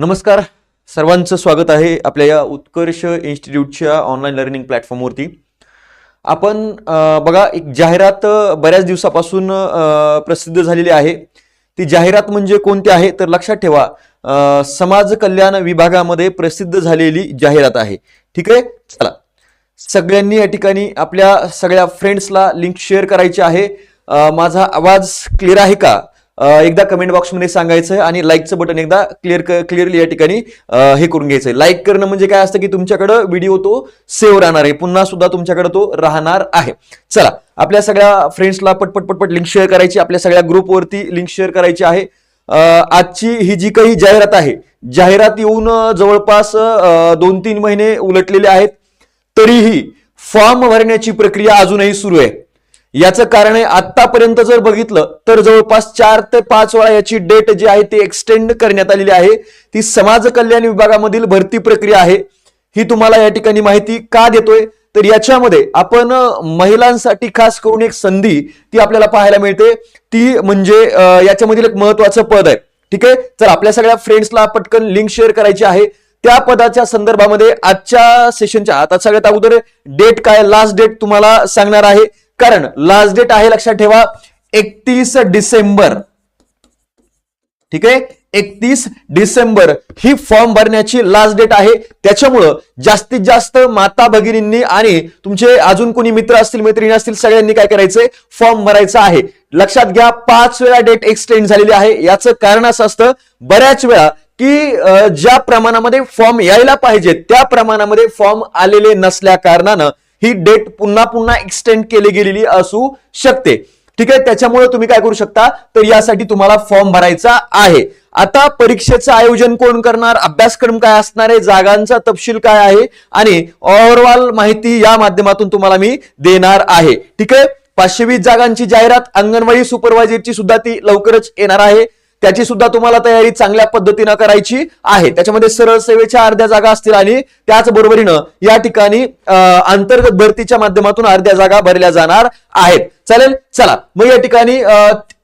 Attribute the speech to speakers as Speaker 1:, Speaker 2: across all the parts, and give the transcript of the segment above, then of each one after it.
Speaker 1: नमस्कार. सर्वांचं स्वागत आहे आपल्या या उत्कर्ष इन्स्टिट्यूटच्या ऑनलाईन लर्निंग प्लॅटफॉर्मवरती आपण बघा एक जाहिरात बऱ्याच दिवसापासून प्रसिद्ध झालेली आहे. ती जाहिरात म्हणजे कोणती आहे? तर लक्षात ठेवा समाज कल्याण विभागामध्ये प्रसिद्ध झालेली जाहिरात आहे. ठीक आहे? चला. सगळ्यांनी या ठिकाणी आपल्या सगळ्या फ्रेंड्सला लिंक शेअर करायची आहे. माझा आवाज क्लिअर आहे का? एकदा कमेंट बॉक्समध्ये सांगायचं आहे आणि लाईकचं बटन एकदा क्लिअर क्लिअरली या ठिकाणी हे करून घ्यायचं आहे लाईक करणं म्हणजे काय असतं की तुमच्याकडं व्हिडिओ तो सेव्ह राहणार आहे. पुन्हा सुद्धा तुमच्याकडे तो राहणार आहे. चला आपल्या सगळ्या फ्रेंड्सला पटपट पटपट लिंक शेअर करायची. आपल्या सगळ्या ग्रुपवरती लिंक शेअर करायची आहे. आजची ही जी काही जाहिरात आहे जाहिरात येऊन जवळपास दोन तीन महिने उलटलेले आहेत. तरीही फॉर्म भरण्याची प्रक्रिया अजूनही सुरू आहे. याचं कारण आहे आतापर्यंत जर बघितलं तर जवळपास चार ते पाच वेळा याची डेट जी आहे ती एक्सटेंड करण्यात आलेली आहे. ती समाज कल्याण विभागामधील भरती प्रक्रिया आहे. ही तुम्हाला या ठिकाणी माहिती का देतोय? तर याच्यामध्ये आपण महिलांसाठी खास करून एक संधी ती आपल्याला पाहायला मिळते. ती म्हणजे याच्यामधील एक महत्वाचं पद आहे. ठीक आहे? तर आपल्या सगळ्या फ्रेंड्सला पटकन लिंक शेअर करायची आहे. त्या पदाच्या संदर्भामध्ये आजच्या सेशनच्या आता सगळ्यात अगोदर डेट काय लास्ट डेट तुम्हाला सांगणार आहे. कारण लास्ट डेट आहे लक्षात ठेवा एकतीस डिसेंबर. ठीक आहे? एकतीस डिसेंबर ही फॉर्म भरण्याची लास्ट डेट आहे. त्याच्यामुळं जास्तीत जास्त माता भगिनींनी आणि तुमचे अजून कोणी मित्र असतील मैत्रिणी असतील सगळ्यांनी काय करायचंय? फॉर्म भरायचा आहे. लक्षात घ्या पाच वेळा डेट एक्सटेंड झालेली आहे. याचं कारण असं असतं बऱ्याच वेळा की ज्या प्रमाणामध्ये फॉर्म यायला पाहिजे त्या प्रमाणामध्ये फॉर्म आलेले नसल्या कारणानं ही डेट पुन्हा पुन्हा एक्सटेंड केली गेलेली असू शकते. ठीक आहे? त्याच्यामुळे तुम्ही काय करू शकता? तर यासाठी तुम्हाला फॉर्म भरायचा आहे. आता परीक्षेचं आयोजन कोण करणार? अभ्यासक्रम काय असणार आहे? जागांचा तपशील काय आहे? आणि ओव्हरऑल माहिती या माध्यमातून तुम्हाला मी देणार आहे. ठीक आहे? पाचशे वीस जागांची जाहिरात अंगणवाडी सुपरवायझरची सुद्धा ती लवकरच येणार आहे. त्याची सुद्धा तुम्हाला तयारी चांगल्या पद्धतीनं करायची आहे. त्याच्यामध्ये सरळ सेवेच्या अर्ध्या जागा असतील आणि त्याचबरोबरीनं या ठिकाणी अंतर्गत भरतीच्या माध्यमातून अर्ध्या जागा भरल्या जाणार आहेत. चालेल? चला. मग या ठिकाणी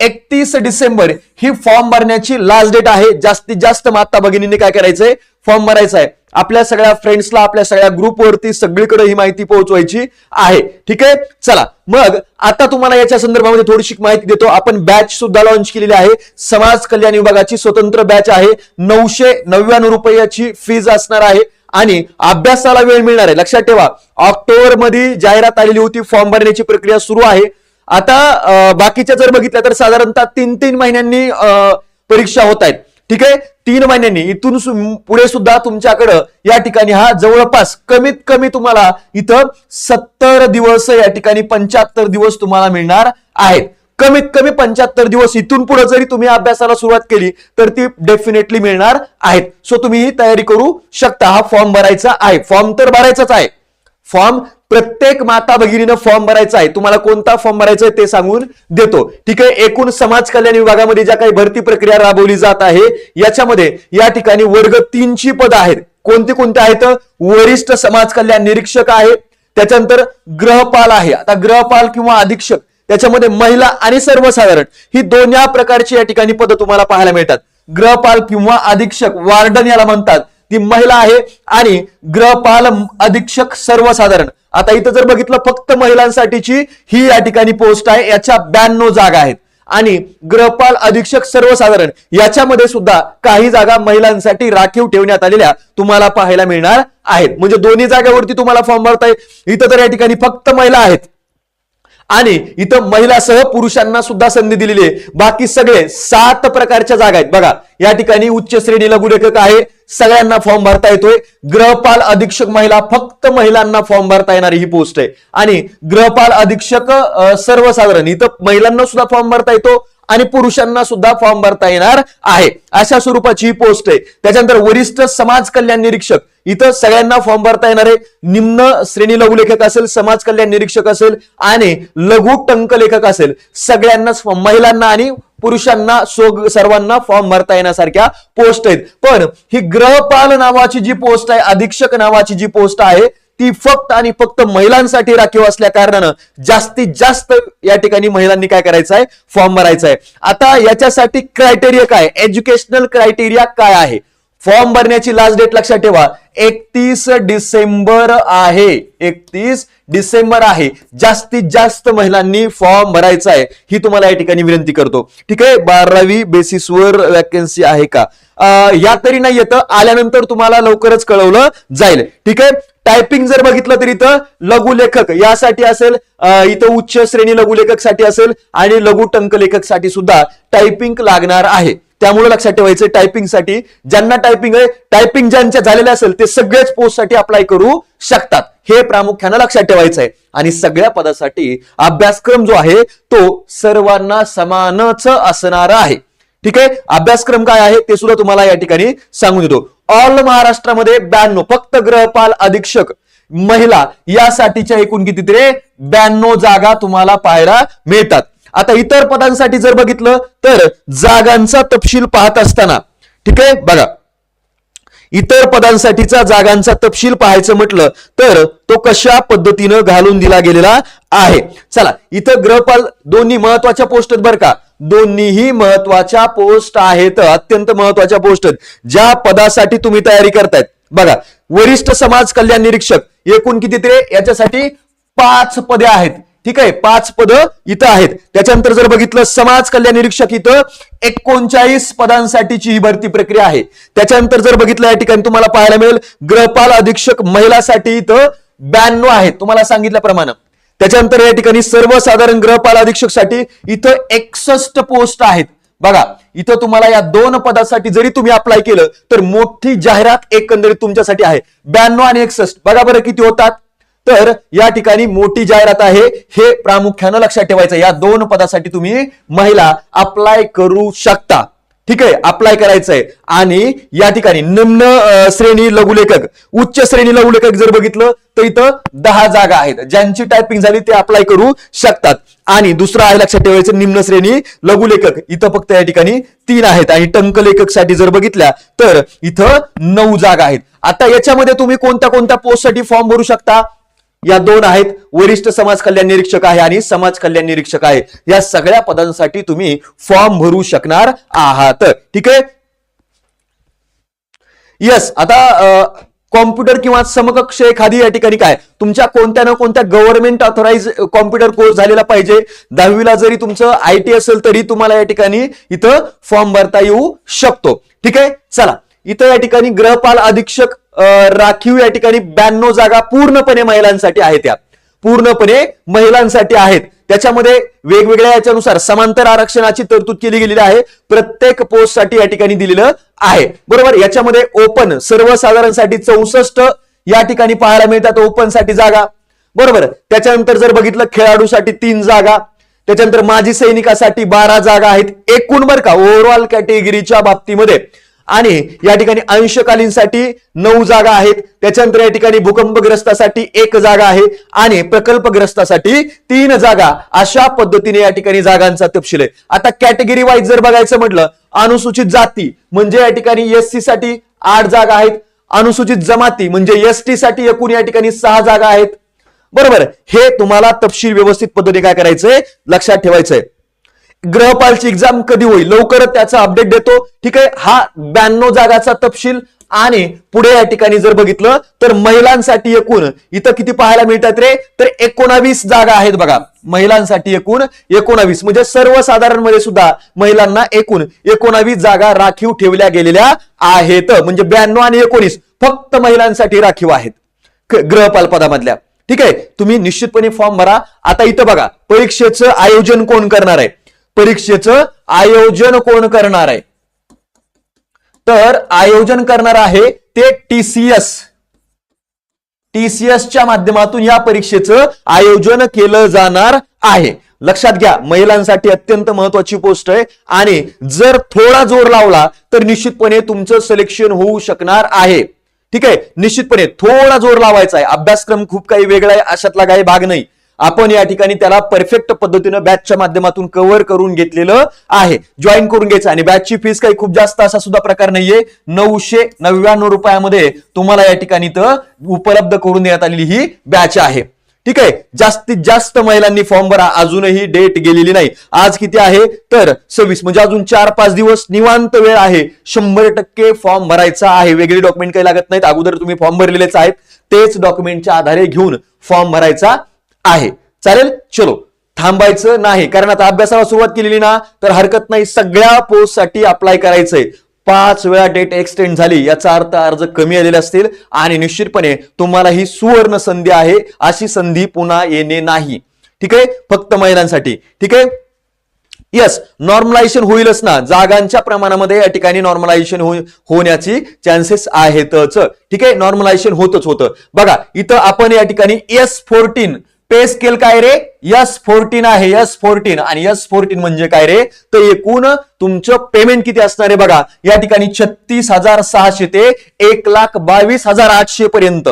Speaker 1: एकतीस डिसेंबर ही फॉर्म भरण्याची लास्ट डेट आहे. जास्तीत जास्त माता भगिनींनी काय करायचंय? फॉर्म भरायचा आहे आपल्या सगळ्या फ्रेंड्सला आपल्या सगळ्या ग्रुपवरती सगळीकडे ही माहिती पोहोचवायची आहे. ठीक आहे? चला. मग आता तुम्हाला याच्या संदर्भामध्ये थोडीशी माहिती देतो. आपण बॅच सुद्धा लॉन्च केलेली आहे. समाज कल्याण विभागाची स्वतंत्र बॅच आहे. नऊशे नव्याण्णव रुपयाची फीज असणार आहे. आणि अभ्यासाला वेळ मिळणार आहे. लक्षात ठेवा. ऑक्टोबरमध्ये जाहिरात आलेली होती. फॉर्म भरण्याची प्रक्रिया सुरू आहे. आता बाकीच्या जर बघितल्या तर साधारणतः तीन तीन महिन्यांनी परीक्षा होत आहेत. ठीक आहे? तीन महिन्यांनी इथून सु- पुढे सुद्धा तुमच्याकडं या ठिकाणी हा जवळपास कमीत कमी तुम्हाला इथं सत्तर दिवस या ठिकाणी पंच्याहत्तर दिवस तुम्हाला मिळणार आहेत. कमीत कमी पंच्याहत्तर दिवस इथून पुढे जरी तुम्ही अभ्यासाला सुरुवात केली तर ती डेफिनेटली मिळणार आहेत. सो तुम्ही ही तयारी करू शकता. हा फॉर्म भरायचा आहे. फॉर्म तर भरायचाच आहे. फॉर्म प्रत्येक माता भगिनीनं फॉर्म भरायचा आहे. तुम्हाला कोणता फॉर्म भरायचा आहे ते सांगून देतो. ठीक आहे? एकूण समाज कल्याण विभागामध्ये ज्या काही भरती प्रक्रिया राबवली जात आहे याच्यामध्ये या ठिकाणी वर्ग तीनची पद आहेत. कोणते कोणते आहेत? वरिष्ठ समाज कल्याण निरीक्षक आहे त्याच्यानंतर ग्रहपाल आहे. आता ग्रहपाल किंवा अधीक्षक त्याच्यामध्ये महिला आणि सर्वसाधारण ही दोन या प्रकारची या ठिकाणी पद तुम्हाला पाहायला मिळतात. ग्रहपाल किंवा अधीक्षक वार्डन याला म्हणतात. ती महिला आहे आणि ग्रहपाल अधीक्षक सर्वसाधारण. आता इथं जर बघितलं फक्त महिलांसाठीची ही या ठिकाणी पोस्ट आहे याच्या ब्याण्णव जागा आहेत. आणि ग्रहपाल अधीक्षक सर्वसाधारण याच्यामध्ये सुद्धा काही जागा महिलांसाठी राखीव ठेवण्यात आलेल्या तुम्हाला पाहायला मिळणार आहेत. म्हणजे दोन्ही जागेवरती तुम्हाला फॉर्म भरताय इथं तर या ठिकाणी फक्त महिला आहेत. आणि इथं महिलासह पुरुषांना सुद्धा संधी दिलेली आहे. बाकी सगळे सात प्रकारच्या जागा आहेत. बघा या ठिकाणी उच्च श्रेणी लघुलेखक आहे. सगळ्यांना फॉर्म भरता येतोय. ग्रहपाल अधीक्षक महिला फक्त महिलांना फॉर्म भरता येणारी ही पोस्ट आहे. आणि ग्रहपाल अधीक्षक सर्वसाधारण इथं महिलांना सुद्धा फॉर्म भरता येतो. आणि पुरुषांना सुद्धा फॉर्म भरता येणार आहे. अशा स्वरूपाची ही पोस्ट आहे. त्याच्यानंतर वरिष्ठ समाज कल्याण निरीक्षक इथं सगळ्यांना फॉर्म भरता येणार आहे. निम्न श्रेणी लघुलेखक असेल समाज कल्याण निरीक्षक असेल आणि लघु टंक लेखक असेल. सगळ्यांनाच महिलांना आणि पुरुषांना सो- सर्वांना फॉर्म भरता येण्यासारख्या पोस्ट आहेत. पण ही ग्रहपाल नावाची जी पोस्ट आहे अधीक्षक नावाची जी पोस्ट आहे ती फक्त आणि फक्त महिलांसाठी राखीव असल्या कारणानं जास्तीत जास्त या ठिकाणी महिलांनी काय करायचं आहे फॉर्म भरायचा आहे आता याच्यासाठी क्रायटेरिया काय? एज्युकेशनल क्रायटेरिया काय आहे? फॉर्म भरण्याची लास्ट डेट लक्षात ठेवा. एकतीस डिसेंबर आहे. एकतीस डिसेंबर आहे. जास्तीत जास्त महिलांनी फॉर्म भरायचा आहे ही तुम्हाला या ठिकाणी विनंती करतो. ठीक आहे? बारावी बेसिसवर वॅकन्सी आहे का? आ, या तरी नाही येतं. आल्यानंतर तुम्हाला लवकरच कळवलं जाईल. ठीक आहे? टायपिंग जर बघितलं तर इथं लघुलेखक यासाठी असेल इथं उच्च श्रेणी लघुलेखकसाठी असेल आणि लघु टंक लेखकसाठी सुद्धा टायपिंग लागणार आहे. त्यामुळे लक्षात ठेवायचं टायपिंगसाठी ज्यांना टायपिंग आहे टायपिंग ज्यांच्या झालेल्या असेल ते सगळेच पोस्टसाठी अप्लाय करू शकतात. हे प्रामुख्यानं लक्षात ठेवायचं आहे. आणि सगळ्या पदासाठी अभ्यासक्रम जो आहे तो सर्वांना समानच असणार आहे. ठीक आहे? अभ्यासक्रम काय आहे ते सुद्धा तुम्हाला या ठिकाणी सांगून देतो. ऑल महाराष्ट्रामध्ये ब्याण्णव फक्त ग्रहपाल अधीक्षक महिला यासाठीच्या एकूण किती तरी? ब्याण्णव जागा तुम्हाला पाहायला मिळतात. आता इतर पदांसाठी जर बघितलं तर जागांचा तपशील पाहत असताना ठीक आहे? बघा. इतर पदांसाठीचा जागांचा तपशील पाहायचं म्हटलं तर तो कशा पद्धतीनं घालून दिला गेलेला आहे? चला इथं ग्रहपाल दोन्ही महत्त्वाच्या पोस्ट बर बरं का. दोन्हीही महत्त्वाच्या पोस्ट आहेत. अत्यंत महत्त्वाच्या पोस्ट आहेत. ज्या पदासाठी तुम्ही तयारी करतायत. बघा वरिष्ठ समाज कल्याण निरीक्षक एकूण किती तरी याच्यासाठी पाच पदे आहेत. ठीक आहे? पाच पद इथं आहेत. त्याच्यानंतर जर बघितलं समाज कल्याण निरीक्षक इथं एकोणचाळीस पदांसाठीची ही भरती प्रक्रिया आहे. त्याच्यानंतर जर बघितलं या ठिकाणी तुम्हाला पाहायला मिळेल गृहपाल अधीक्षक महिलासाठी इथं ब्याण्णव आहेत. तुम्हाला सांगितल्याप्रमाणे. त्याच्यानंतर या ठिकाणी सर्वसाधारण गृहपाल अधीक्षकसाठी इथं एकसष्ट पोस्ट आहेत. बघा इथं तुम्हाला या दोन पदासाठी जरी तुम्ही अप्लाय केलं तर मोठी जाहिरात एकंदरीत तुमच्यासाठी आहे. ब्याण्णव आणि एकसष्ट. बघा बरं किती होतात. तर या ठिकाणी मोठी जाहिरात आहे. हे प्रामुख्यानं लक्षात ठेवायचं या दोन पदासाठी तुम्ही महिला अप्लाय करू शकता. ठीक आहे अप्लाय करायचंय. आणि या ठिकाणी निम्न श्रेणी लघुलेखक उच्च श्रेणी लघुलेखक जर बघितलं तर इथं दहा जागा आहेत. ज्यांची टायपिंग झाली ते अप्लाय करू शकतात. आणि दुसरं आहे लक्षात ठेवायचं निम्न श्रेणी लघुलेखक. इथं फक्त या ठिकाणी तीन आहेत. आणि टंक लेखकसाठी जर बघितल्या तर इथं नऊ जागा आहेत. आता याच्यामध्ये तुम्ही कोणत्या कोणत्या पोस्टसाठी फॉर्म भरू शकता? या दोन आहेत. वरिष्ठ समाज कल्याण निरीक्षक आहे आणि समाज कल्याण निरीक्षक आहे. या सगळ्या पदांसाठी तुम्ही फॉर्म भरू शकणार आहात. ठीक आहे? यस आता कॉम्प्युटर किंवा समकक्ष एखादी या ठिकाणी काय? तुमच्या कोणत्या ना कोणत्या गव्हर्नमेंट ऑथोराइज कॉम्प्युटर कोर्स झालेला पाहिजे. दहावीला जरी तुमचं आय टी असेल तरी तुम्हाला या ठिकाणी इथं फॉर्म भरता येऊ शकतो. ठीक आहे? चला. इथं या ठिकाणी गृहपाल अधीक्षक राखीव या ठिकाणी ब्याण्णव जागा पूर्णपणे महिलांसाठी आहेत त्या पूर्णपणे महिलांसाठी आहेत. त्याच्यामध्ये वेगवेगळ्या याच्यानुसार समांतर आरक्षणाची तरतूद केली गेलेली आहे. प्रत्येक पोस्टसाठी या ठिकाणी दिलेलं आहे. बरोबर? याच्यामध्ये ओपन सर्वसाधारणसाठी चौसष्ट या ठिकाणी पाहायला मिळतात ओपनसाठी जागा. बरोबर? त्याच्यानंतर जर बघितलं खेळाडूसाठी तीन जागा. त्याच्यानंतर माजी सैनिकासाठी बारा जागा आहेत. एकूण बर का ओव्हरऑल कॅटेगरीच्या बाबतीमध्ये. आणि या ठिकाणी अंशकालीनसाठी नऊ जागा आहेत. त्याच्यानंतर या ठिकाणी भूकंपग्रस्तासाठी एक जागा आहे आणि प्रकल्पग्रस्तासाठी तीन जागा अशा पद्धतीने या ठिकाणी जागांचा तपशील आहे. आता कॅटेगरी वाईज जर बघायचं म्हटलं अनुसूचित जाती म्हणजे या ठिकाणी एस सी साठी आठ जागा आहेत. अनुसूचित जमाती म्हणजे एससाठी एकूण या ठिकाणी सहा जागा आहेत. बरोबर. हे तुम्हाला तपशील व्यवस्थित पद्धतीने काय करायचंय? लक्षात ठेवायचंय. ग्रहपालची एक्झाम कधी होईल? लवकरच त्याचा अपडेट देतो. ठीक आहे? हा ब्याण्णव जागाचा तपशील आणि पुढे या ठिकाणी जर बघितलं तर महिलांसाठी एकूण इथं किती पाहायला मिळतात रे? तर एकोणावीस जागा आहेत बघा. महिलांसाठी एकूण एकोणावीस. म्हणजे सर्वसाधारणमध्ये सुद्धा महिलांना एकूण एकोणावीस जागा राखीव ठेवल्या गेलेल्या आहेत. म्हणजे ब्याण्णव आणि एकोणीस फक्त महिलांसाठी राखीव आहेत. ग्रहपाल पदामधल्या. ठीक आहे? तुम्ही निश्चितपणे फॉर्म भरा. आता इथं बघा परीक्षेचं आयोजन कोण करणार आहे? परीक्षेचं आयोजन कोण करणार आहे? तर आयोजन करणार आहे ते टीसीएस टीसीएसच्या माध्यमातून या परीक्षेचं आयोजन केलं जाणार आहे. लक्षात घ्या महिलांसाठी अत्यंत महत्वाची पोस्ट आहे आणि जर थोडा जोर लावला तर निश्चितपणे तुमचं सिलेक्शन होऊ शकणार आहे. ठीक आहे? निश्चितपणे थोडा जोर लावायचा आहे. अभ्यासक्रम खूप काही वेगळा आहे अशातला काही भाग नाही. आपण या ठिकाणी त्याला परफेक्ट पद्धतीनं बॅचच्या माध्यमातून कव्हर करून घेतलेलं आहे. जॉईन करून घ्यायचं. आणि बॅचची फीस काही खूप जास्त असा सुद्धा प्रकार नाहीये. नऊशे नव्याण्णव रुपयामध्ये तुम्हाला या ठिकाणी तर उपलब्ध करून देण्यात आलेली ही बॅच आहे. ठीक आहे? जास्तीत जास्त महिलांनी फॉर्म भरा. अजूनही डेट गेलेली नाही. आज किती आहे? तर सव्वीस. म्हणजे अजून चार पाच दिवस निवांत वेळ आहे. शंभर टक्के फॉर्म भरायचा आहे. वेगळे डॉक्युमेंट काही लागत नाहीत. अगोदर तुम्ही फॉर्म भरलेलेच आहेत. तेच डॉक्युमेंटच्या आधारे घेऊन फॉर्म भरायचा आहे. चालेल? चलो. थांबायचं नाही. कारण आता अभ्यासाला सुरुवात केलेली ना तर हरकत नाही. सगळ्या पोस्टसाठी अप्लाय करायचंय. पाच वेळा डेट एक्सटेंड झाली. याचा अर्थ अर्ज कमी आलेले असतील आणि निश्चितपणे तुम्हाला ही सुवर्ण संधी आहे. अशी संधी पुन्हा येणे नाही. ठीक आहे? फक्त महिलांसाठी. ठीक आहे? येस नॉर्मलायझेशन होईलच ना. जागांच्या प्रमाणामध्ये या ठिकाणी नॉर्मलायझेशन हो-, होण्याची चान्सेस आहेतच. ठीक आहे? नॉर्मलायझेशन होतच होतं. बघा इथं आपण या ठिकाणी एस फोर्टीन पे स्केल काय रे? यस फोर्टीन आहे यस फोर्टीन आणि यस फोर्टीन म्हणजे काय रे? तर एकूण तुमचं पेमेंट किती असणार आहे बघा? या ठिकाणी छत्तीस हजार सहाशे ते एक लाख बावीस हजार आठशे पर्यंत.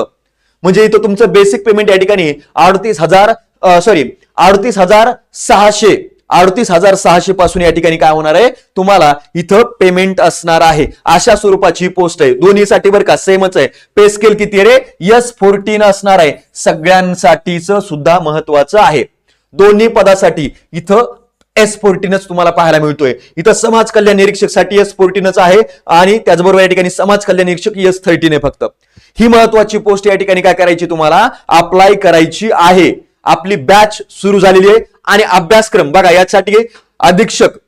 Speaker 1: म्हणजे इथं तुमचं बेसिक पेमेंट या ठिकाणी अडतीस हजार सॉरी अडतीस हजार सहाशे. अडतीस हजार सहाशे पासून या ठिकाणी काय होणार आहे? तुम्हाला इथं पेमेंट असणार आहे. अशा स्वरूपाची पोस्ट आहे. दोन्हीसाठी बरं का सेमच आहे. पे स्केल किती आहे रे? यस फोर्टीन असणार आहे. सगळ्यांसाठीच सुद्धा महत्वाचं आहे. दोन्ही पदासाठी इथं एस फोर्टीनच तुम्हाला पाहायला मिळतोय. इथं समाज कल्याण निरीक्षकसाठी एस फोर्टीनच आहे आणि त्याचबरोबर या ठिकाणी समाज कल्याण निरीक्षक एस थर्टीन आहे फक्त. ही महत्वाची पोस्ट या ठिकाणी काय करायची तुम्हाला? अप्लाय करायची आहे. आपली बॅच सुरू झालेली आहे. आणि अभ्यासक्रम. बघा यासाठी अधीक्षक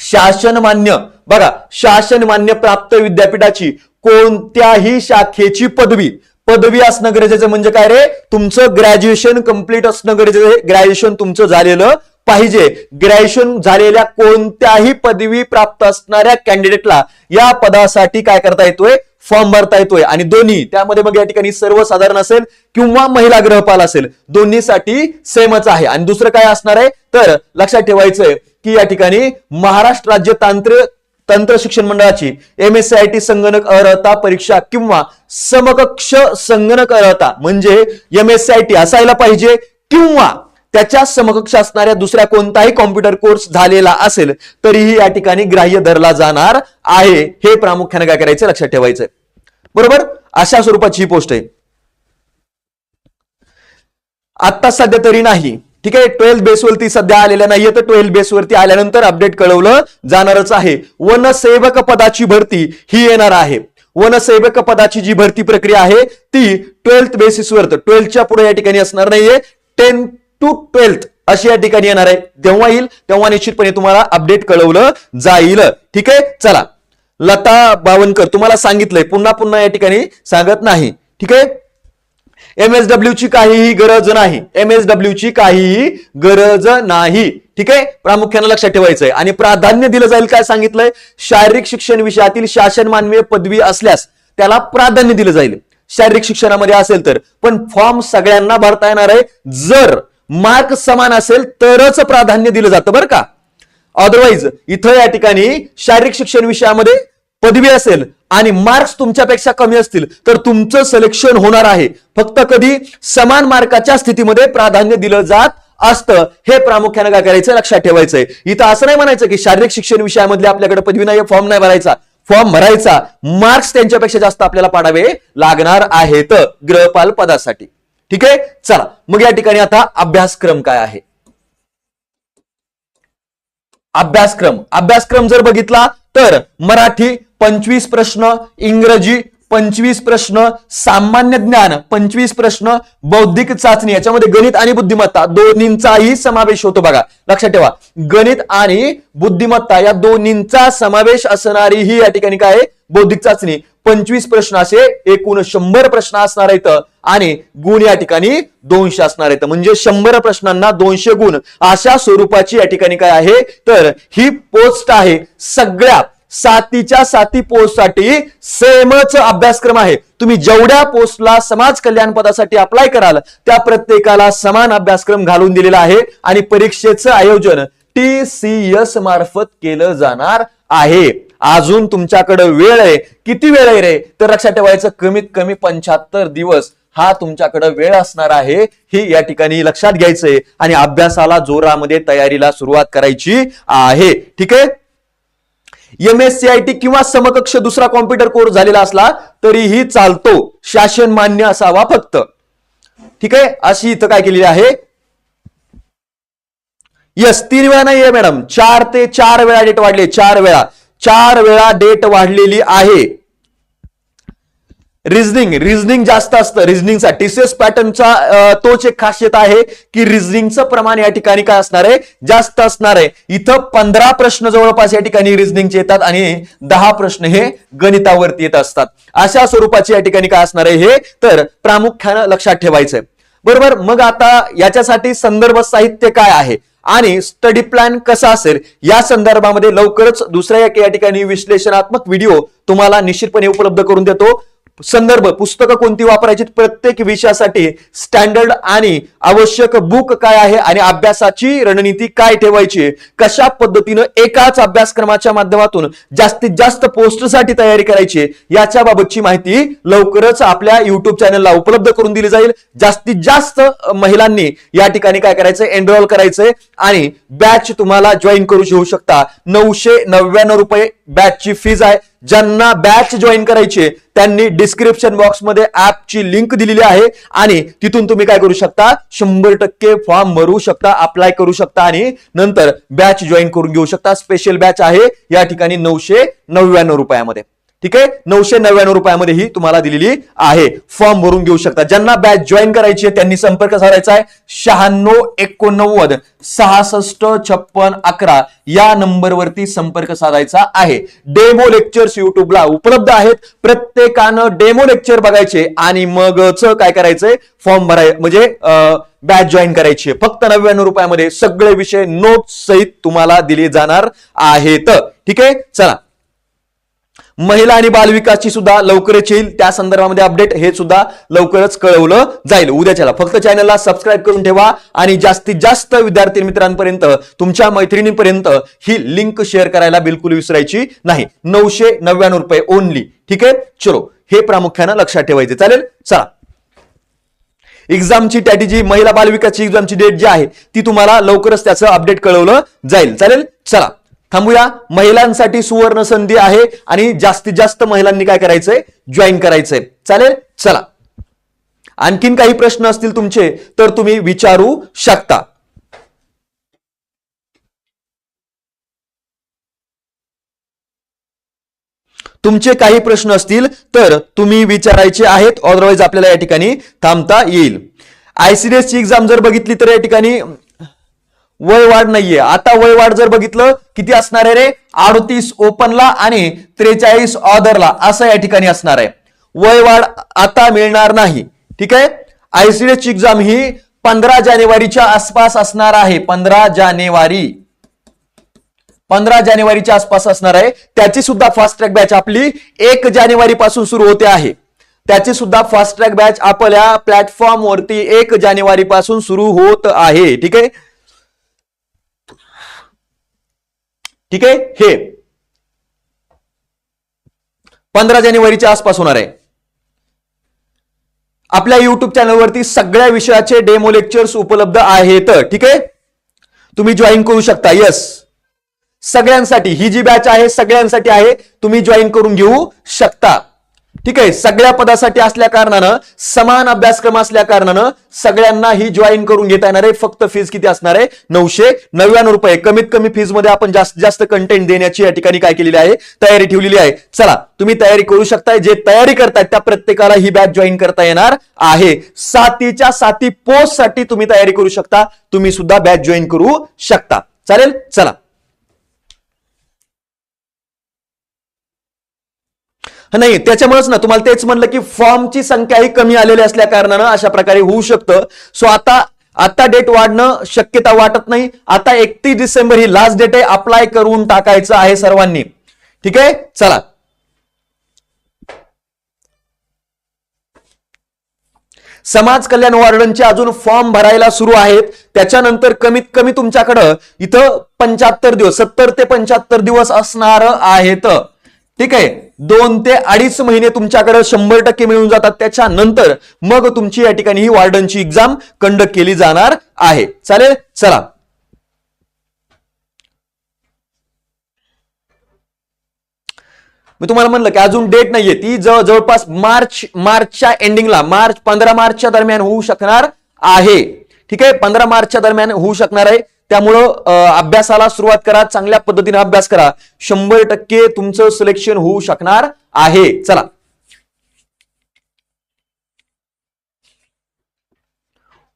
Speaker 1: शासन मान्य. बघा शासन मान्य प्राप्त विद्यापीठाची कोणत्याही शाखेची पदवी. पदवी असणं गरजेचं म्हणजे काय रे? तुमचं ग्रॅज्युएशन कंप्लीट असणं गरजेचं ग्रॅज्युएशन तुमचं झालेलं पाहिजे. ग्रॅज्युएशन झालेल्या कोणत्याही पदवी प्राप्त असणाऱ्या कॅन्डिडेटला या पदासाठी काय करता येतोय? फॉर्म भरता येतोय. आणि दोन्ही त्यामध्ये मग या ठिकाणी सर्वसाधारण असेल किंवा महिला ग्रहपाल असेल दोन्हीसाठी सेमच आहे. आणि दुसरं काय असणार आहे? तर लक्षात ठेवायचंय की या ठिकाणी महाराष्ट्र राज्य तांत्रिक तंत्र शिक्षण मंडळाची M S C I T संगणक अर्हता परीक्षा किंवा समकक्ष संगणक अर्हता म्हणजे M S C I T असायला पाहिजे किंवा त्याच्या समकक्ष असणाऱ्या दुसऱ्या कोणताही कॉम्प्युटर कोर्स झालेला असेल तरीही या ठिकाणी ग्राह्य धरला जाणार आहे. हे प्रामुख्याने काय करायचं? लक्षात ठेवायचं बरोबर? अशा स्वरूपाची ही पोस्ट आहे. आता सध्या तरी नाही. ठीक आहे? ट्वेल्थ बेसवरती सध्या आलेल्या नाहीये तर ट्वेल्थ बेसवरती आल्यानंतर अपडेट कळवलं जाणारच आहे. वनसेवक पदाची भरती ही येणार आहे. वनसेवक पदाची जी भरती प्रक्रिया आहे ती ट्वेल्थ बेसिसवर ट्वेल्थच्या पुढे या ठिकाणी असणार नाहीये. टेन टू ट्वेल्थ अशी या ठिकाणी येणार आहे. तेव्हा येईल तेव्हा निश्चितपणे तुम्हाला अपडेट कळवलं जाईल. ठीक आहे? चला. लता बावनकर तुम्हाला सांगितलंय पुन्हा पुन्हा या ठिकाणी सांगत नाही. ठीक आहे? एमएसडब्ल्यू ची काहीही गरज नाही. एमएसडब्ल्यू ची काहीही गरज नाही. ठीक आहे? प्रामुख्याने लक्षात ठेवायचंय. आणि प्राधान्य दिलं जाईल काय सांगितलंय? शारीरिक शिक्षण विषयातील शासन मानवीय पदवी असल्यास त्याला प्राधान्य दिलं जाईल. शारीरिक शिक्षणामध्ये असेल तर. पण फॉर्म सगळ्यांना भरता येणार आहे. जर मार्क समान असेल तरच प्राधान्य दिलं जातं बरं का? अदरवाईज इथं या ठिकाणी शारीरिक शिक्षण विषयामध्ये पदवी असेल आणि मार्क्स तुमच्यापेक्षा कमी असतील तर तुमचं सिलेक्शन होणार आहे. फक्त कधी समान मार्काच्या स्थितीमध्ये प्राधान्य दिलं जात असतं हे प्रामुख्याने काय करायचं? लक्षात ठेवायचंय. इथं असं नाही म्हणायचं की शारीरिक शिक्षण विषयामधले आपल्याकडे पदवी नाही फॉर्म नाही भरायचा. फॉर्म भरायचा. मार्क्स त्यांच्यापेक्षा जास्त आपल्याला पाडावे लागणार आहेत. गृहपाल पदासाठी. ठीक आहे? चला मग या ठिकाणी आता अभ्यासक्रम काय आहे? अभ्यासक्रम. अभ्यासक्रम जर बघितला तर मराठी पंचवीस प्रश्न इंग्रजी पंचवीस प्रश्न सामान्य ज्ञान पंचवीस प्रश्न बौद्धिक चाचणी याच्यामध्ये गणित आणि बुद्धिमत्ता दोन्हींचाही समावेश होतो बघा. लक्षात ठेवा. गणित आणि बुद्धिमत्ता या दोन्हींचा समावेश असणारी ही या ठिकाणी काय आहे? बौद्धिक चाचणी. पंचवीस प्रश्न असे एकूण शंभर प्रश्न असणार आहेत. आणि गुण या ठिकाणी दोनशे असणार आहेत. म्हणजे शंभर प्रश्नांना दोनशे गुण. अशा स्वरूपाची या ठिकाणी काय आहे? तर ही पोस्ट आहे. सगळ्या सातीच्या साती पोस्टसाठी सेमच अभ्यासक्रम आहे. तुम्ही जेवढ्या पोस्टला समाज कल्याण पदासाठी अप्लाय कराल त्या प्रत्येकाला समान अभ्यासक्रम घालून दिलेला आहे. आणि परीक्षेचं आयोजन टी सी एस मार्फत केलं जाणार आहे. अजून तुमच्याकडे वेळ आहे. किती वेळ आहे रे? तर लक्षात ठेवायचं कमीत कमी पंच्याहत्तर दिवस हा तुमच्याकडे वेळ असणार आहे. हे या ठिकाणी लक्षात घ्यायचंय आणि अभ्यासाला जोरामध्ये तयारीला सुरुवात करायची आहे. ठीक आहे? M S C I T किंवा समकक्ष दुसरा कॉम्प्युटर कोर्स झालेला असला तरीही चालतो. शासन मान्य असावा फक्त. ठीक आहे? अशी इथं काय केलेली आहे? यस तीन वेळा नाहीये मॅडम चार ते चार वेळा डेट वाढले चार वेळा. चार वेळा डेट वाढलेली आहे. रिझनिंग रिझनिंग जास्त असतं. रिझनिंगचा टीसीएस पॅटर्नचा तोच एक खासियत आहे की रिझनिंगचं प्रमाण या ठिकाणी काय असणार आहे? जास्त असणार आहे. इथं पंधरा प्रश्न जवळपास या ठिकाणी रिझनिंगचे येतात आणि दहा प्रश्न हे गणितावरती येत असतात. अशा स्वरूपाचे या ठिकाणी काय असणार आहे हे तर प्रामुख्यानं लक्षात ठेवायचंय. बरोबर? मग आता याच्यासाठी संदर्भ साहित्य काय आहे? आणि स्टडी प्लॅन कसा असेल या संदर्भामध्ये लवकरच दुसऱ्या या ठिकाणी विश्लेषणात्मक व्हिडिओ तुम्हाला निश्चितपणे उपलब्ध करून देतो. संदर्भ पुस्तकं कोणती वापरायची प्रत्येक विषयासाठी स्टँडर्ड आणि आवश्यक बुक काय आहे आणि अभ्यासाची रणनीती काय ठेवायची? कशा पद्धतीनं एकाच अभ्यासक्रमाच्या माध्यमातून जास्तीत जास्त पोस्टसाठी तयारी करायची? याच्या बाबतची माहिती लवकरच आपल्या युट्यूब चॅनलला उपलब्ध करून दिली जाईल. जास्तीत जास्त महिलांनी या ठिकाणी काय करायचं? एनरोल करायचंय आणि बॅच तुम्हाला जॉईन करू घेऊ शकता. नऊशे नव्याण्णव रुपये बॅचची फीज आहे. ज्यांना बॅच जॉईन करायची त्यांनी डिस्क्रिप्शन बॉक्समध्ये ऍपची लिंक दिलेली आहे आणि तिथून तुम्ही काय करू शकता? शंभर टक्के फॉर्म भरू शकता अप्लाय करू शकता आणि नंतर बॅच जॉईन करून घेऊ शकता. स्पेशल बॅच आहे या ठिकाणी नऊशे नव्याण्णव रुपयामध्ये. ठीक आहे? नऊशे नव्याण्णव रुपयामध्ये ही तुम्हाला दिलेली आहे. फॉर्म भरून घेऊ शकता. ज्यांना बॅच जॉईन करायची आहे त्यांनी संपर्क साधायचा आहे. शहाण्णव एकोणनव्वद सहासष्ट छप्पन अकरा या नंबरवरती संपर्क साधायचा आहे. डेमो लेक्चर्स युट्यूबला उपलब्ध आहेत. प्रत्येकानं डेमो लेक्चर बघायचे आणि मगच काय करायचंय? फॉर्म भराय म्हणजे बॅच जॉईन करायची आहे. फक्त नव्याण्णव रुपयामध्ये सगळे विषय नोट्स सहित तुम्हाला दिले जाणार आहेत. ठीक आहे? चला. महिला आणि बालविकासची सुद्धा लवकरच येईल. त्या संदर्भामध्ये अपडेट हे सुद्धा लवकरच कळवलं जाईल. उद्याच्याला फक्त चॅनलला सबस्क्राईब करून ठेवा आणि जास्तीत जास्त विद्यार्थी मित्रांपर्यंत तुमच्या मैत्रिणींपर्यंत ही लिंक शेअर करायला बिलकुल विसरायची नाही. नऊशे नव्याण्णव रुपये ओनली ठीक आहे? चलो हे प्रामुख्यानं लक्षात ठेवायचे. चालेल? चला. एक्झामची स्ट्रॅटेजी महिला बालविकासची एक्झामची डेट जी आहे ती तुम्हाला लवकरच त्याचं अपडेट कळवलं जाईल. चालेल? चला. थांबूया. महिलांसाठी सुवर्ण संधी आहे आणि जास्तीत जास्त महिलांनी काय करायचंय? जॉईन करायचंय. चालेल? चला. आणखीन काही प्रश्न असतील तुमचे तर तुम्ही विचारू शकता. तुमचे काही प्रश्न असतील तर तुम्ही विचारायचे आहेत. ऑदरवाईज आपल्याला या ठिकाणी थांबता येईल. आयसीडीएसची एक्झाम जर बघितली तर या ठिकाणी वय वाढ नाहीये. आता वय वाढ जर बघितलं किती असणार आहे रे? अडतीस ओपनला आणि त्रेचाळीस ऑर्डरला असं या ठिकाणी असणार आहे. वय वाढ आता मिळणार नाही. ठीक आहे? आयसीडीएस एक्झाम ही पंधरा जानेवारीच्या आसपास असणार आहे. पंधरा जानेवारी. पंधरा जानेवारीच्या आसपास असणार आहे. त्याची सुद्धा फास्ट ट्रॅक बॅच आपली एक जानेवारी पासून सुरू होते आहे. त्याची सुद्धा फास्ट ट्रॅक बॅच आपल्या प्लॅटफॉर्मवरती एक जानेवारी पासून सुरू होत आहे. ठीक आहे? ठीक आहे? हे. पंधरा जानेवारीच्या आसपास होणार आहे. आपल्या युट्यूब चॅनलवरती सगळ्या विषयाचे डेमो लेक्चर्स उपलब्ध आहेत. ठीक आहे? तुम्ही जॉईन करू शकता. यस सगळ्यांसाठी ही जी बॅच आहे सगळ्यांसाठी आहे. तुम्ही जॉईन करून घेऊ शकता. ठीक आहे सगळ्या पदासाठी असल्या कारणानं समान अभ्यासक्रम असल्या कारणानं सगळ्यांना ही जॉईन करून घेता येणार आहे. फक्त फीज किती असणार आहे? नऊशे नव्याण्णव रुपये. कमीत कमी फीजमध्ये आपण जास्तीत जास्त कंटेंट देण्याची या ठिकाणी काय केलेली आहे? तयारी ठेवलेली आहे. चला तुम्ही तयारी करू शकताय. जे तयारी करतायत त्या प्रत्येकाला ही बॅच जॉईन करता येणार आहे. सातीच्या साती पोस्टसाठी तुम्ही तयारी करू शकता. तुम्ही सुद्धा बॅच जॉईन करू शकता. चालेल? चला. नाही त्याच्यामुळेच ना तुम्हाला तेच म्हणलं की फॉर्मची संख्याही कमी आलेली असल्या कारणानं अशा प्रकारे होऊ शकतं. सो आता आता डेट वाढणं शक्यता वाटत नाही. आता एकतीस डिसेंबर ही लास्ट डेट आहे अप्लाय करून टाकायचं आहे सर्वांनी. ठीक आहे? चला. समाज कल्याण वॉर्डनचे अजून फॉर्म भरायला सुरू आहेत. त्याच्यानंतर कमीत कमी तुमच्याकडं इथं पंच्याहत्तर दिवस सत्तर ते पंच्याहत्तर दिवस असणार आहेत. ठीक आहे? दोन ते अडीच महिने तुमच्याकडे शंभर टक्के मिळून जातात. त्याच्यानंतर मग तुमची या ठिकाणी ही वार्डनची एक्झाम कंडक्ट केली जाणार आहे. चालेल? चला. मी तुम्हाला म्हणलं की अजून डेट नाहीये. ती जवळ जवळपास मार्च मार्चच्या एंडिंगला मार्च पंधरा मार्चच्या दरम्यान होऊ शकणार आहे. ठीक आहे? पंधरा मार्चच्या दरम्यान होऊ शकणार आहे. त्यामुळं अभ्यासाला सुरुवात करा चांगल्या पद्धतीने अभ्यास करा. शंभर टक्के तुमचं सिलेक्शन होऊ शकणार आहे. चला.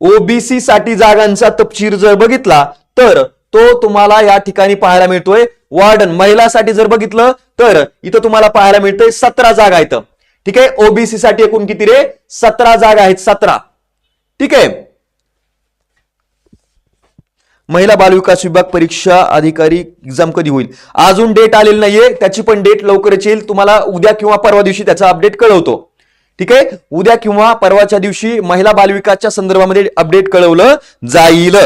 Speaker 1: ओबीसी साठी जागांचा तपशीर जर बघितला तर तो तुम्हाला या ठिकाणी पाहायला मिळतोय. वार्डन महिलासाठी जर बघितलं तर इथं तुम्हाला पाहायला मिळतंय सतरा जागा आहेत. ठीक आहे? ओबीसी साठी एकूण किती रे? सतरा जागा आहेत सतरा. ठीक आहे? महिला बालविकास विभाग परीक्षा अधिकारी एक्झाम कधी होईल? अजून डेट आलेली नाहीये त्याची पण डेट लवकरच येईल. तुम्हाला उद्या किंवा परवा दिवशी त्याचा अपडेट कळवतो. ठीक आहे? उद्या किंवा परवाच्या दिवशी महिला बालविकासच्या संदर्भामध्ये अपडेट कळवलं जाईल.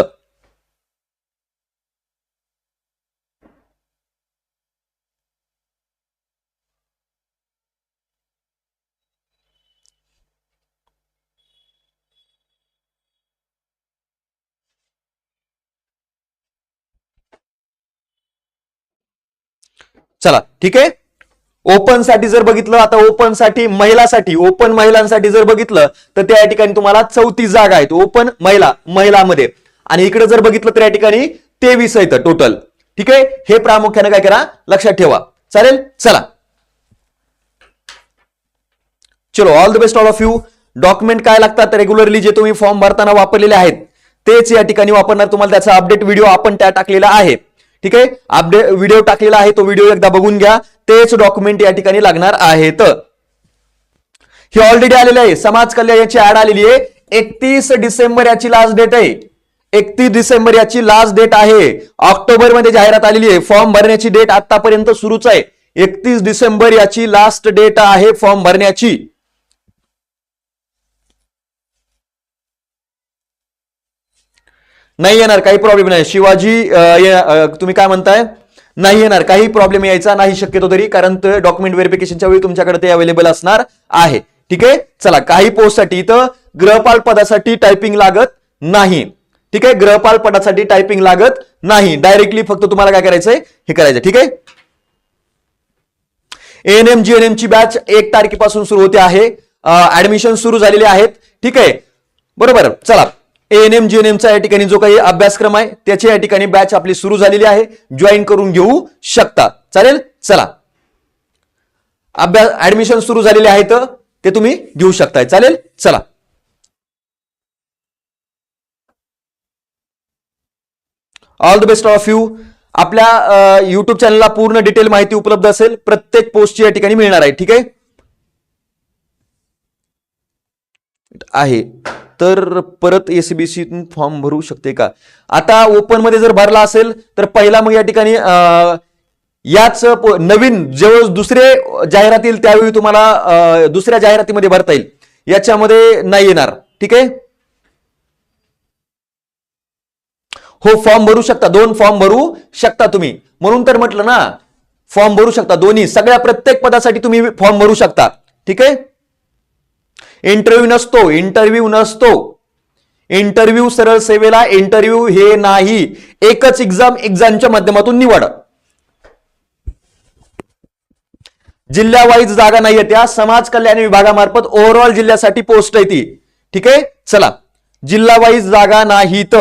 Speaker 1: चला ठीक आहे? ओपनसाठी जर बघितलं आता ओपनसाठी महिलासाठी ओपन महिलांसाठी जर बघितलं तर त्या ठिकाणी तुम्हाला चौतीस जागा आहेत. ओपन महिला महिलामध्ये. आणि इकडे जर बघितलं तर या ठिकाणी तेवीस आहेत टोटल ठीक आहे? हे प्रामुख्याने काय करा? लक्षात ठेवा. चालेल? चला. चलो all the best all of you document काय लागतात? रेग्युलरली जे तुम्ही फॉर्म भरताना वापरलेले आहेत तेच या ठिकाणी वापरणार. तुम्हाला त्याचा अपडेट व्हिडिओ आपण त्या टाकलेला आहे. ठीक आहे? अपडेट व्हिडिओ टाकलेला आहे तो व्हिडिओ एकदा बघून घ्या. तेच डॉक्युमेंट या ठिकाणी लागणार आहेत. हे ऑलरेडी आलेले आहे. समाज कल्याण याची ऍड आलेली आहे. एकतीस डिसेंबर याची लास्ट डेट आहे. एकतीस डिसेंबर याची लास्ट डेट आहे. ऑक्टोबरमध्ये जाहिरात आलेली आहे. फॉर्म भरण्याची डेट आतापर्यंत सुरूच आहे. एकतीस डिसेंबर याची लास्ट डेट आहे फॉर्म भरण्याची. नाही येणार काही प्रॉब्लेम नाही. शिवाजी तुम्ही काय म्हणताय? नाही येणार काही प्रॉब्लेम यायचा नाही शक्यतो तरी कारण ते डॉक्युमेंट व्हेरिफिकेशनच्या वेळी तुमच्याकडे ते अवेलेबल असणार आहे. ठीक आहे? चला काही पोस्टसाठी इथं ग्रहपाल पदासाठी टायपिंग लागत नाही. ठीक आहे? ग्रहपाल पदासाठी टायपिंग लागत नाही. डायरेक्टली फक्त तुम्हाला काय करायचंय? हे करायचं ठीक आहे? एएनएम जीएनएम ची बॅच एक तारखेपासून सुरू होते आहे. ऍडमिशन सुरू झालेले आहेत. ठीक आहे? बरोबर. चला. एएनएम एन एमचा या ठिकाणी जो काही अभ्यासक्रम आहे त्याची या ठिकाणी बॅच आपली सुरू झालेली आहे. जॉईन करून घेऊ शकता. चालेल? चला. अभ्यास ऍडमिशन सुरू झालेले आहेत. ते तुम्ही घेऊ शकताय. चालेल? चला. All the best of you आपल्या युट्यूब चॅनलला पूर्ण डिटेल माहिती उपलब्ध असेल. प्रत्येक पोस्टची या ठिकाणी मिळणार आहे. ठीक आहे? आहे. तर परत एसीबीसी फॉर्म भरू शकते का? आता ओपनमध्ये जर भरला असेल तर पहिला मग या ठिकाणी याच नवीन जेव्हा दुसरे जाहिरात येईल त्यावेळी तुम्हाला दुसऱ्या जाहिरातीमध्ये भरता येईल. याच्यामध्ये नाही येणार. ठीक आहे? हो फॉर्म भरू शकता. दोन फॉर्म भरू शकता तुम्ही. म्हणून तर म्हटलं ना फॉर्म भरू शकता दोन्ही. सगळ्या प्रत्येक पदासाठी तुम्ही फॉर्म भरू शकता. ठीक आहे? इंटरव्ह्यू नसतो इंटरव्ह्यू नसतो. इंटरव्ह्यू सरळ सेवेला इंटरव्ह्यू हे नाही एकच एक्झाम एक्झामच्या माध्यमातून निवड. जिल्ह्यावाईज जागा नाहीये त्या समाज कल्याण विभागामार्फत ओव्हरऑल जिल्ह्यासाठी पोस्ट आहे ती. ठीक आहे? चला. जिल्हावाईज जागा नाहीत.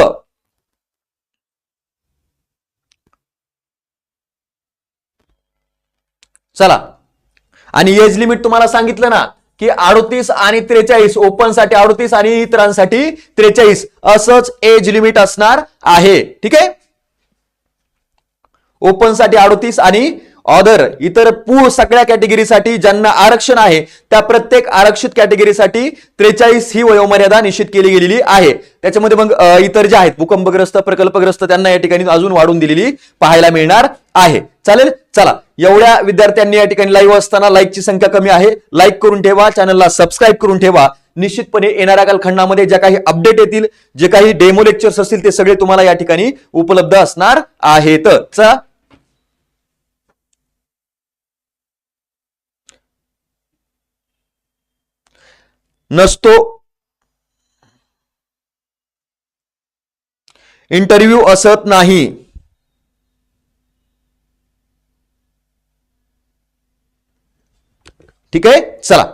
Speaker 1: चला. आणि एज लिमिट तुम्हाला सांगितलं ना की अडोतीस आणि त्रेचाळीस. ओपनसाठी अडतीस अडोतीस आणि इतरांसाठी त्रेचाळीस. असंच एज लिमिट असणार आहे. ठीक आहे? ओपनसाठी अडोतीस आणि ऑदर इतर पूर सगळ्या कॅटेगरीसाठी ज्यांना आरक्षण आहे त्या प्रत्येक आरक्षित कॅटेगरीसाठी त्रेचाळीस ही वयोमर्यादा निश्चित केली गेलेली आहे. त्याच्यामध्ये मग इतर जे आहेत भूकंपग्रस्त प्रकल्पग्रस्त त्यांना या ठिकाणी अजून वाढून दिलेली पाहायला मिळणार आहे. चालेल? चला. एवढ्या विद्यार्थ्यांनी या ठिकाणी लाईव्ह असताना लाईकची संख्या कमी आहे. लाईक करून ठेवा चॅनलला सबस्क्राईब करून ठेवा. निश्चितपणे येणाऱ्या कालखंडामध्ये ज्या काही अपडेट येतील जे काही डेमो लेक्चर्स असतील ते सगळे तुम्हाला या ठिकाणी उपलब्ध असणार आहेत चला नसतो. इंटरव्ह्यू असत नाही. ठीक आहे? चला.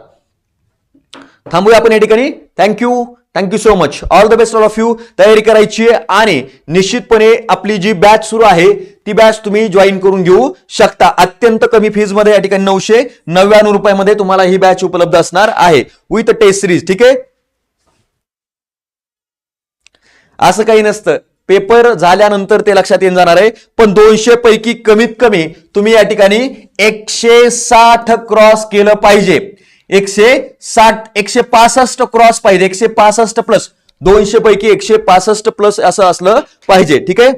Speaker 1: थांबूया आपण या ठिकाणी. Thank you thank you so much all the best all of you तयारी करायची आहे आणि निश्चितपणे आपली जी बॅच सुरू आहे ती बॅच तुम्ही जॉईन करून घेऊ शकता. अत्यंत कमी फीजमध्ये या ठिकाणी नऊशे नव्याण्णव रुपयामध्ये तुम्हाला ही बॅच उपलब्ध असणार आहे. विथ टेस्ट सिरीज ठीक आहे? असं काही नसतं. पेपर झाल्यानंतर ते लक्षात येऊन जाणार आहे. पण दोनशे पैकी कमीत कमी तुम्ही या ठिकाणी एकशे साठ क्रॉस केलं पाहिजे. एकशे साठ एकशे पासष्ट क्रॉस पाहिजे. एकशे पासष्ट प्लस दोनशे पैकी एकशे पासष्ट प्लस असं असलं पाहिजे. ठीक आहे?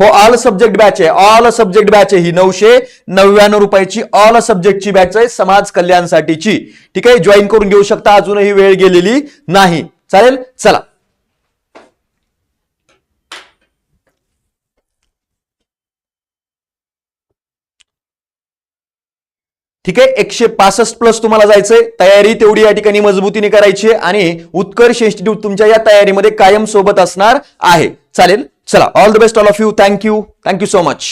Speaker 1: हो ऑल सब्जेक्ट बॅच आहे. ऑल सब्जेक्ट बॅच आहे ही नऊशे नव्याण्णव रुपयाची. ऑल सब्जेक्टची बॅच आहे समाज कल्याणसाठीची. ठीक आहे? जॉईन करून घेऊ शकता. अजूनही वेळ गेलेली नाही. चालेल? चला. ठीक आहे? एकशे पासष्ट प्लस तुम्हाला जायचंय. तयारी तेवढी या ठिकाणी मजबूतीने करायची आहे आणि उत्कर्ष इन्स्टिट्यूट तुमच्या या तयारीमध्ये कायम सोबत असणार आहे. चालेल? चला. All the best all of you thank you thank you so much